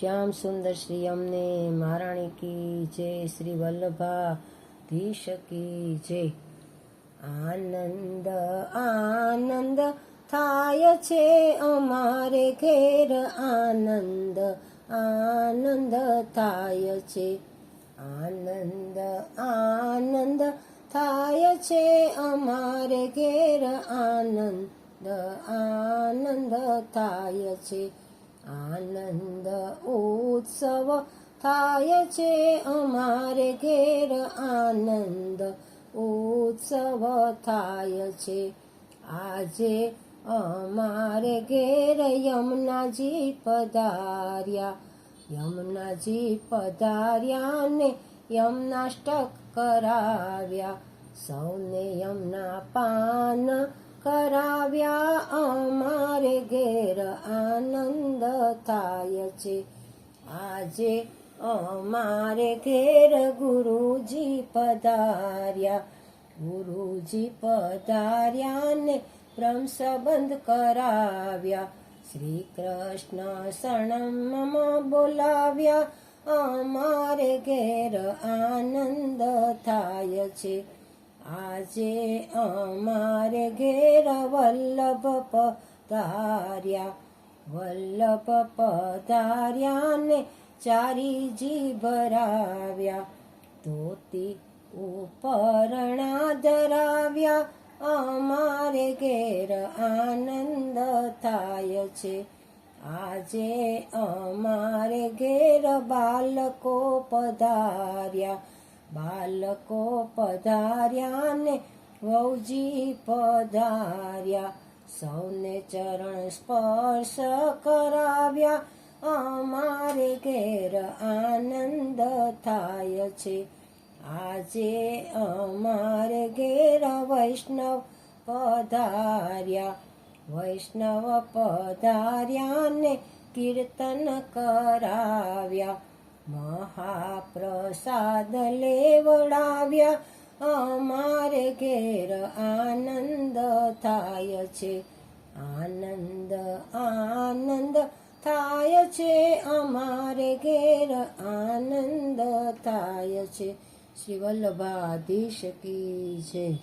શ્યામ સુંદર શ્રી અમને મહારાણી કી જય, શ્રી વલ્લભાધીશ કી જય. આનંદ આનંદ થાય છે અમારે ઘેર આનંદ આનંદ થાય છે. આનંદ આનંદ થાય છે અમારે ઘેર આનંદ આનંદ થાય છે. આનંદ ઉત્સવ થાય છે અમારે ઘેર આનંદ ઉત્સવ થાય છે. આજે અમારે ઘેર યમુનાજી પધાર્યા. યમુનાજી પધાર્યા ને યમનાષ્ટક કરાવ્યા. સૌને યમના પાન કરાવ્યા અમારે ઘેર આનંદ થાય છે. આજે અમારે ઘેર ગુરુજી પધાર્યા. ગુરુજી પધાર્યા ને બ્રહ્મ સંબંધ કરાવ્યા. શ્રી કૃષ્ણ શરણમાં બોલાવ્યા. અમારે ઘેર આનંદ થાય છે. આજે અમારે ઘેર વલ્લભ પધાર્યા. વલ્લભ પધાર્યા ને ચારીજી ભરાવ્યા. ધોતી ઉપરણા ધરાવ્યા. અમારે ઘેર આનંદ થાય છે. આજે અમારે ઘેર બાલકો પધાર્યા. બાલકો પધાર્યા ને વૌજી પધાર્યા, સૌને ચરણ સ્પર્શ કરાવ્યા. અમારે ઘેર આનંદ થાય છે. આજે અમારે ઘેર વૈષ્ણવ પધાર્યા. વૈષ્ણવ પધાર્યા ને કીર્તન કરાવ્યા. મહાપ્રસાદ લેવડાવ્યા. અમારે ઘેર આનંદ થાય છે. આનંદ આનંદ થાય છે. અમારે ઘેર આનંદ થાય છે. શ્રી વલ્લભાધીશ કી જય.